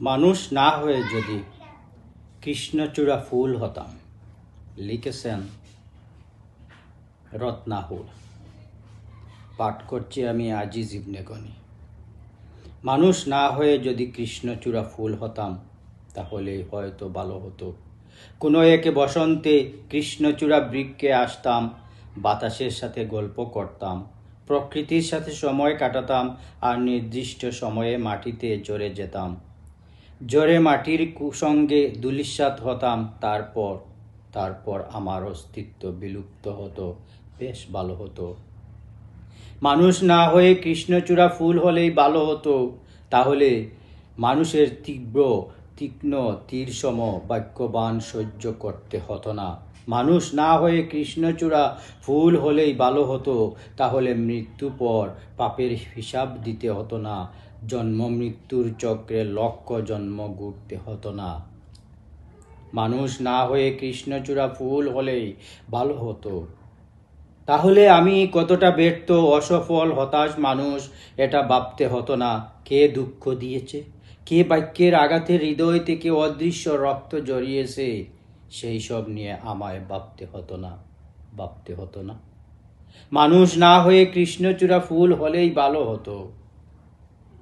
মানুষ না হয়ে যদি কৃষ্ণচূড়া ফুল হতাম, লিখেছেন রত্নাহুল। পাঠ করছি আমি আজিজ ইবনে মানুষ না হয়ে যদি কৃষ্ণচূড়া ফুল হতাম, তাহলে হয়তো ভালো হতো। কোনো একে বসন্তে কৃষ্ণচূড়া বৃক্ষে আসতাম, বাতাসের সাথে গল্প করতাম, প্রকৃতির সাথে সময় কাটাতাম, আর নির্দিষ্ট সময়ে মাটিতে জড়ে যেতাম। জড়ে মাটির কুসঙ্গে দুলিশ্বাত হতাম, তারপর তারপর আমার অস্তিত্ব বিলুপ্ত হতো, বেশ ভালো হতো। মানুষ না হয়ে কৃষ্ণচূড়া ফুল হলেই ভালো হতো, তাহলে মানুষের তীব্র, তীক্ষ্ণ, তীরসম বাক্যবান সহ্য করতে হতো না। মানুষ না হয়ে কৃষ্ণচূড়া ফুল হলেই ভালো হতো, তাহলে মৃত্যু পর পাপের হিসাব দিতে হতো না। জন্ম মৃত্যুর চক্রে লক্ষ জন্ম ঘুরতে হতো না। মানুষ না হয়ে কৃষ্ণচূড়া ফুল হলেই ভালো হতো। তাহলে আমি কতটা ব্যর্থ, অসফল, হতাশ মানুষ, এটা ভাবতে হতো না। কে দুঃখ দিয়েছে? কে বাক্যের আঘাতে হৃদয় থেকে অদৃশ্য রক্ত জড়িয়েছে? সেই সব নিয়ে আমায় ভাবতে হতো না, ভাবতে হতো না। মানুষ না হয়ে কৃষ্ণচূড়া ফুল হলেই ভালো হতো।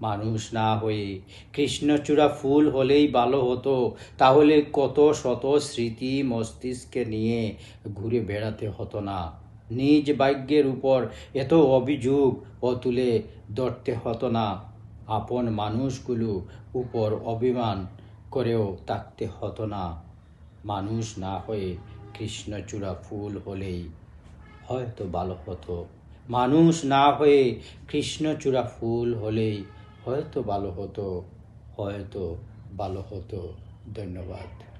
মানুষ না হয়ে কৃষ্ণচূড়া ফুল হলেই ভালো হতো, তাহলে কত শত স্মৃতি মস্তিষ্কে নিয়ে ঘুরে বেড়াতে হতো না। নিজ ভাগ্যের উপর এত অভিযোগ ও তুলে ধরতে হতো না। আপন মানুষগুলো উপর অভিমান করেও থাকতে হতো না। মানুষ না হয়ে কৃষ্ণচূড়া ফুল হলেই হয়তো ভালো হতো। মানুষ না হয়ে কৃষ্ণচূড়া ফুল হলেই হয়তো ভালো হতো। হয়তো ভালো হতো। ধন্যবাদ।